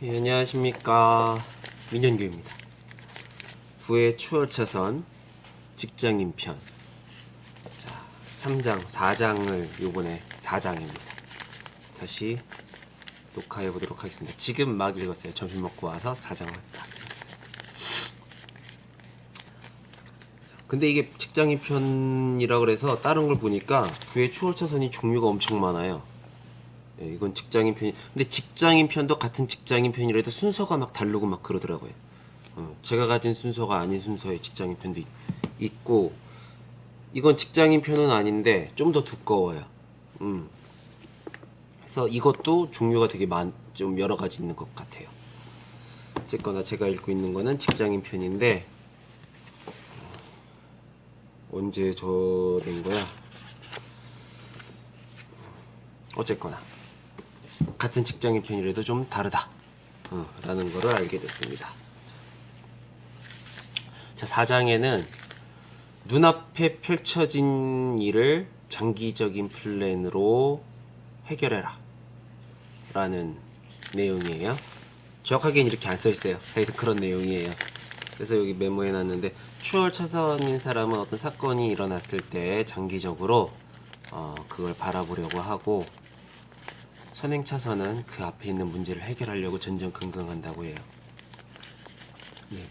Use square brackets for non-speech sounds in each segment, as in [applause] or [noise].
예, 안녕하십니까 민현규입니다. 부의 추월차선 직장인 편. 자, 3장, 4장을 요번에 4장입니다. 다시 녹화해 보도록 하겠습니다. 지금 막 읽었어요. 점심 먹고 와서 4장을 딱 읽었어요. 근데 이게 직장인 편이라 그래서 다른 걸 보니까 부의 추월차선이 종류가 엄청 많아요. 예, 이건 직장인 편이 근데 직장인 편도 같은 직장인 편이라도 순서가 막 다르고 막 그러더라고요. 어, 제가 가진 순서가 아닌 순서의 직장인 편도 있, 있고 이건 직장인 편은 아닌데 좀 더 두꺼워요. 음. 그래서 이것도 종류가 되게 많, 좀 여러 가지 있는 것 같아요. 어쨌거나 제가 읽고 있는 거는 직장인 편인데 어, 언제 저 된 거야? 어쨌거나 같은 직장인 편이라도 좀 다르다. 어, 라는 거를 알게 됐습니다. 자, 4장에는 눈앞에 펼쳐진 일을 장기적인 플랜으로 해결해라. 라는 내용이에요. 정확하게는 이렇게 안 써 있어요. 하여튼 그런 내용이에요. 그래서 여기 메모해 놨는데 추월 차선인 사람은 어떤 사건이 일어났을 때 장기적으로 어, 그걸 바라보려고 하고 선행 차선은 그 앞에 있는 문제를 해결하려고 전전긍긍한다고 해요. 네.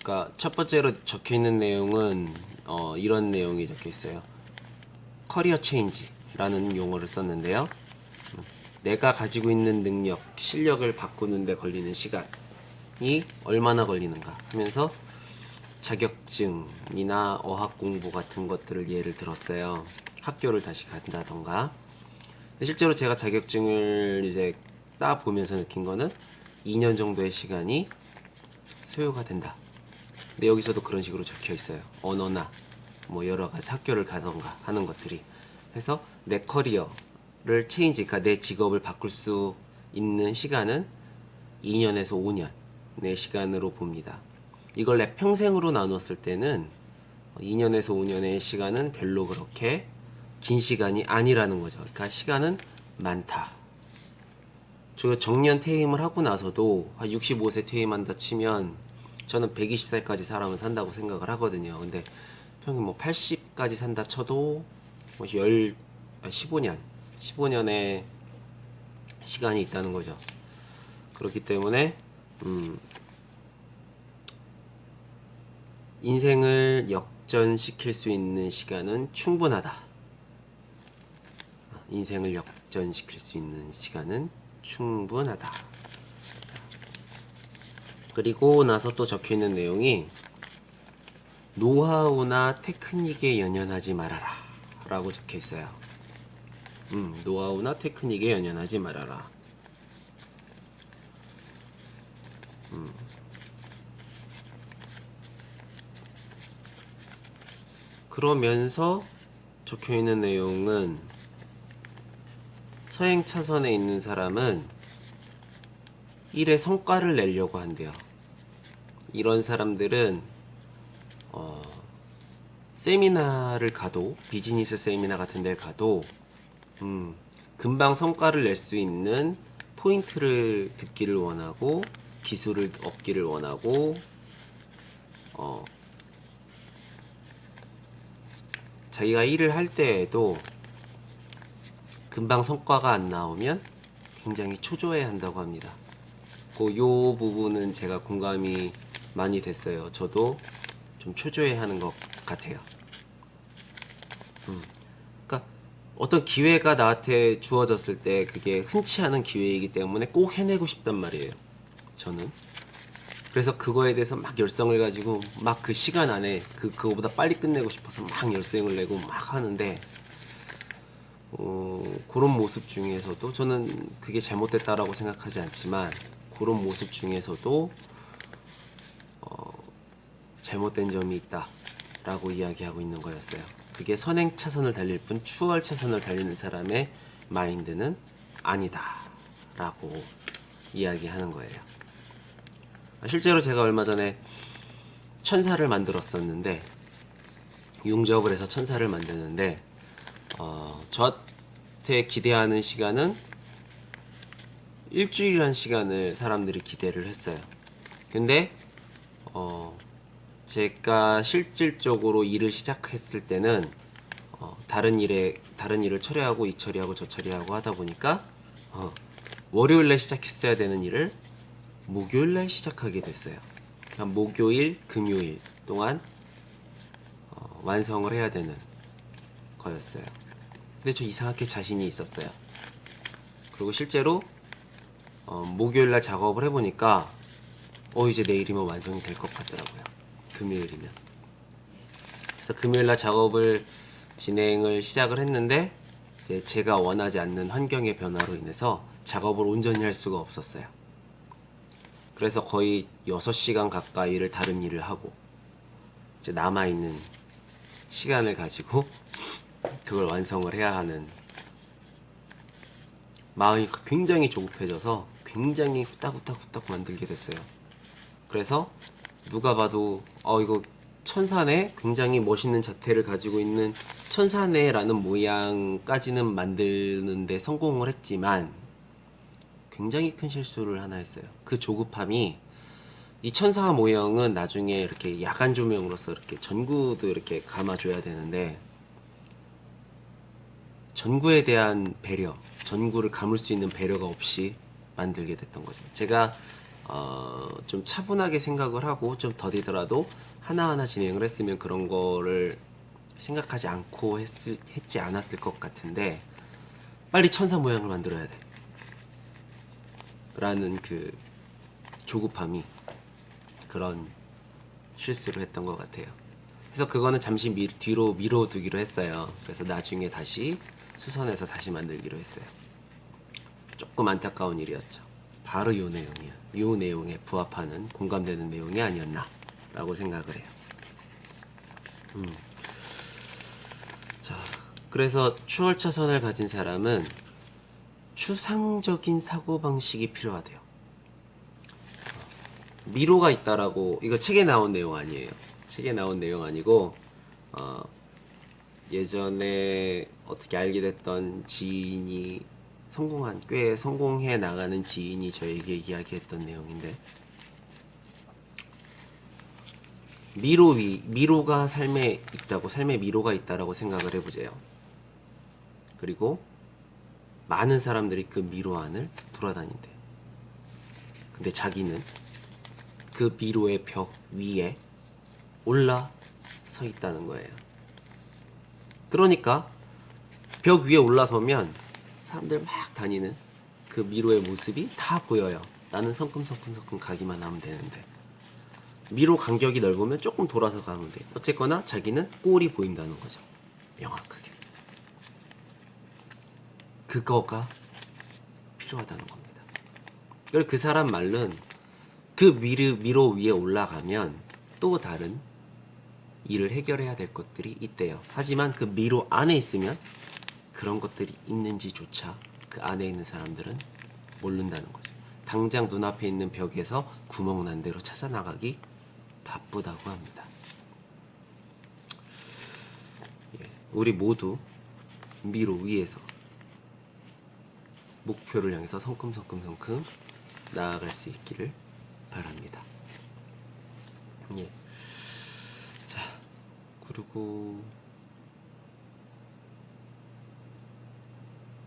그러니까 첫 번째로 적혀 있는 내용은 어, 이런 내용이 적혀 있어요. 커리어 체인지라는 용어를 썼는데요. 음, 내가 가지고 있는 능력, 실력을 바꾸는데 걸리는 시간이 얼마나 걸리는가 하면서 자격증이나 어학 공부 같은 것들을 예를 들었어요. 학교를 다시 간다던가. 실제로 제가 자격증을 이제 따 보면서 느낀 거는 2년 정도의 시간이 소요가 된다. 근데 여기서도 그런 식으로 적혀 있어요. 언어나 뭐 여러 가지 학교를 가던가 하는 것들이. 그래서 내 커리어를 체인지, 그러니까 내 직업을 바꿀 수 있는 시간은 2년에서 5년의 시간으로 봅니다. 이걸 내 평생으로 나눴을 때는 2년에서 5년의 시간은 별로 그렇게 긴 시간이 아니라는 거죠. 그러니까 시간은 많다. 저 정년 퇴임을 하고 나서도 한 65세 퇴임한다 치면 저는 120살까지 사람은 산다고 생각을 하거든요. 근데 평균 뭐 80까지 산다 쳐도 뭐 10, 15년, 15년의 시간이 있다는 거죠. 그렇기 때문에 음, 인생을 역전시킬 수 있는 시간은 충분하다. 인생을 역전시킬 수 있는 시간은 충분하다. 자, 그리고 나서 또 적혀 있는 내용이 노하우나 테크닉에 연연하지 말아라. 라고 적혀 있어요. 음, 노하우나 테크닉에 연연하지 말아라. 음. 그러면서 적혀 있는 내용은 서행 차선에 있는 사람은 일의 성과를 내려고 한대요. 이런 사람들은 어, 세미나를 가도 비즈니스 세미나 같은 데 가도 음, 금방 성과를 낼 수 있는 포인트를 듣기를 원하고 기술을 얻기를 원하고 어, 자기가 일을 할 때에도 금방 성과가 안 나오면 굉장히 초조해 한다고 합니다. 그 요 부분은 제가 공감이 많이 됐어요. 저도 좀 초조해 하는 것 같아요. 음. 그러니까 어떤 기회가 나한테 주어졌을 때 그게 흔치 않은 기회이기 때문에 꼭 해내고 싶단 말이에요. 저는. 그래서 그거에 대해서 막 열성을 가지고 막 그 시간 안에 그 그거보다 빨리 끝내고 싶어서 막 열성을 내고 막 하는데 어, 그런 모습 중에서도 저는 그게 잘못됐다라고 생각하지 않지만 그런 모습 중에서도 어, 잘못된 점이 있다라고 이야기하고 있는 거였어요. 그게 선행 차선을 달릴 뿐 추월 차선을 달리는 사람의 마인드는 아니다라고 이야기하는 거예요. 실제로 제가 얼마 전에 천사를 만들었었는데 융접을 해서 천사를 만드는데 어, 저한테 기대하는 시간은 일주일이란 시간을 사람들이 기대를 했어요. 근데 어 제가 실질적으로 일을 시작했을 때는 어, 다른 일에 다른 일을 처리하고 이 처리하고 저 처리하고 하다 보니까 어, 월요일날 시작했어야 되는 일을 목요일날 시작하게 됐어요. 그러니까 목요일, 금요일 동안 어, 완성을 해야 되는 거였어요. 근데 저 이상하게 자신이 있었어요. 그리고 실제로 어, 목요일날 작업을 해보니까 어 이제 내일이면 완성이 될 것 같더라고요. 금요일이면. 그래서 금요일날 작업을 진행을 시작을 했는데 이제 제가 원하지 않는 환경의 변화로 인해서 작업을 온전히 할 수가 없었어요. 그래서 거의 6시간 가까이를 다른 일을 하고 이제 남아있는 시간을 가지고 그걸 완성을 해야 하는 마음이 굉장히 조급해져서 굉장히 후딱후딱 후딱 만들게 됐어요. 그래서 누가 봐도 어 이거 천사네 굉장히 멋있는 자태를 가지고 있는 천사네라는 모양까지는 만드는데 성공을 했지만 굉장히 큰 실수를 하나 했어요. 그 조급함이 이 천사 모형은 나중에 이렇게 야간 조명으로서 이렇게 전구도 이렇게 감아줘야 되는데 전구에 대한 배려, 전구를 감을 수 있는 배려가 없이 만들게 됐던 거죠. 제가 어, 좀 차분하게 생각을 하고 좀 더디더라도 하나하나 진행을 했으면 그런 거를 생각하지 않고 했을, 했지 않았을 것 같은데 빨리 천사 모양을 만들어야 돼. 라는 그 조급함이 그런 실수를 했던 것 같아요. 그래서 그거는 잠시 미- 뒤로 미뤄두기로 했어요. 그래서 나중에 다시 수선해서 다시 만들기로 했어요. 조금 안타까운 일이었죠. 바로 요 내용이야. 요 내용에 부합하는 공감되는 내용이 아니었나라고 생각을 해요. 음. 자, 그래서 추월 차선을 가진 사람은 추상적인 사고 방식이 필요하대요. 미로가 있다라고 이거 책에 나온 내용 아니에요. 책에 나온 내용 아니고 어, 예전에 어떻게 알게 됐던 지인이 성공한 꽤 성공해 나가는 지인이 저에게 이야기했던 내용인데 미로 위 미로가 삶에 있다고 삶에 미로가 있다라고 생각을 해보세요. 그리고 많은 사람들이 그 미로 안을 돌아다닌대. 근데 자기는 그 미로의 벽 위에 올라 서 있다는 거예요. 그러니까 벽 위에 올라서면 사람들 막 다니는 그 미로의 모습이 다 보여요. 나는 성큼성큼성큼 가기만 하면 되는데. 미로 간격이 넓으면 조금 돌아서 가면 돼. 어쨌거나 자기는 꼴이 보인다는 거죠. 명확하게. 그거가 필요하다는 겁니다. 그리고 그 사람 말은 그 미르, 미로 위에 올라가면 또 다른 일을 해결해야 될 것들이 있대요. 하지만 그 미로 안에 있으면 그런 것들이 있는지조차 그 안에 있는 사람들은 모른다는 거죠. 당장 눈앞에 있는 벽에서 구멍 난 대로 찾아 나가기 바쁘다고 합니다. 예, 우리 모두 미로 위에서 목표를 향해서 성큼성큼성큼 나아갈 수 있기를 바랍니다. 예. 자, 그리고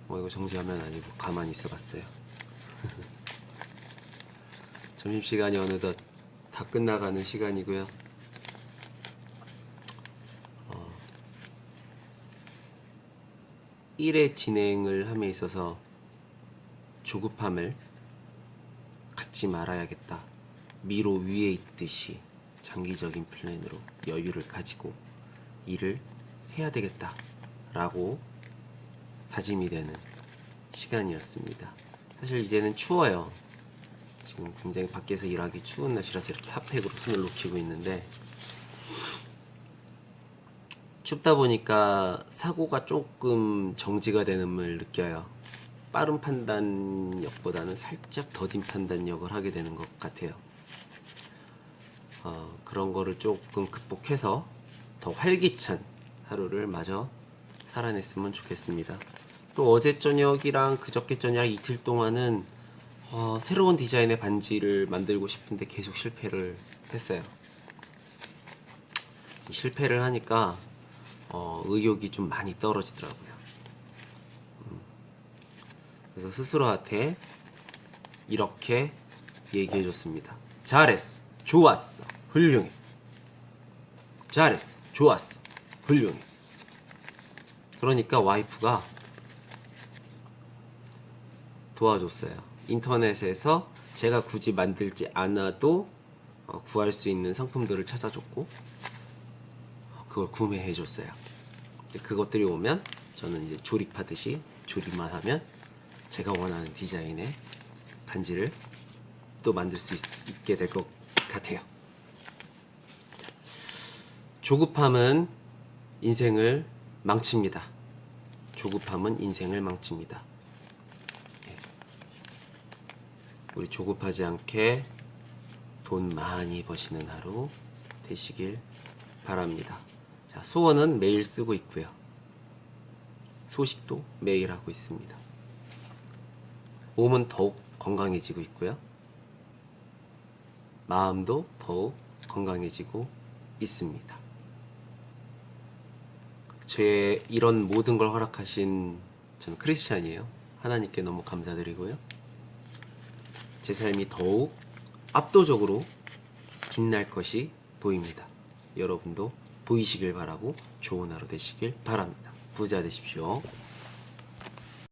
어 이거 정지하면 아니고 가만히 있어 봤어요. [laughs] 점심 시간이 어느덧 다 끝나가는 시간이고요. 어, 일의 진행을 함에 있어서 조급함을 갖지 말아야겠다. 미로 위에 있듯이 장기적인 플랜으로 여유를 가지고 일을 해야 되겠다. 라고 다짐이 되는 시간이었습니다. 사실 이제는 추워요. 지금 굉장히 밖에서 일하기 추운 날씨라서 이렇게 핫팩으로 손을 녹이고 있는데 춥다 보니까 사고가 조금 정지가 되는 걸 느껴요. 빠른 판단력보다는 살짝 더딘 판단력을 하게 되는 것 같아요. 어, 그런 거를 조금 극복해서 더 활기찬 하루를 마저 살아냈으면 좋겠습니다. 또 어제 저녁이랑 그저께 저녁 이틀 동안은 어, 새로운 디자인의 반지를 만들고 싶은데 계속 실패를 했어요. 이 실패를 하니까 어, 의욕이 좀 많이 떨어지더라고요. 음. 그래서 스스로한테 이렇게 얘기해 줬습니다. 잘했어. 좋았어. 훌륭해. 잘했어. 좋았어. 훌륭해. 그러니까 와이프가 도와줬어요. 인터넷에서 제가 굳이 만들지 않아도 어, 구할 수 있는 상품들을 찾아줬고 어, 그걸 구매해 줬어요. 그것들이 오면 저는 이제 조립하듯이 조립만 하면 제가 원하는 디자인의 반지를 또 만들 수 있, 게될 것 같아요. 자, 조급함은 인생을 망칩니다. 조급함은 인생을 망칩니다. 예. 우리 조급하지 않게 돈 많이 버시는 하루 되시길 바랍니다. 자, 소원은 매일 쓰고 있고요. 소식도 매일 하고 있습니다. 몸은 더욱 건강해지고 있고요. 마음도 더욱 건강해지고 있습니다. 제 이런 모든 걸 허락하신 저는 크리스찬이에요. 하나님께 너무 감사드리고요. 제 삶이 더욱 압도적으로 빛날 것이 보입니다. 여러분도 보이시길 바라고 좋은 하루 되시길 바랍니다. 부자 되십시오.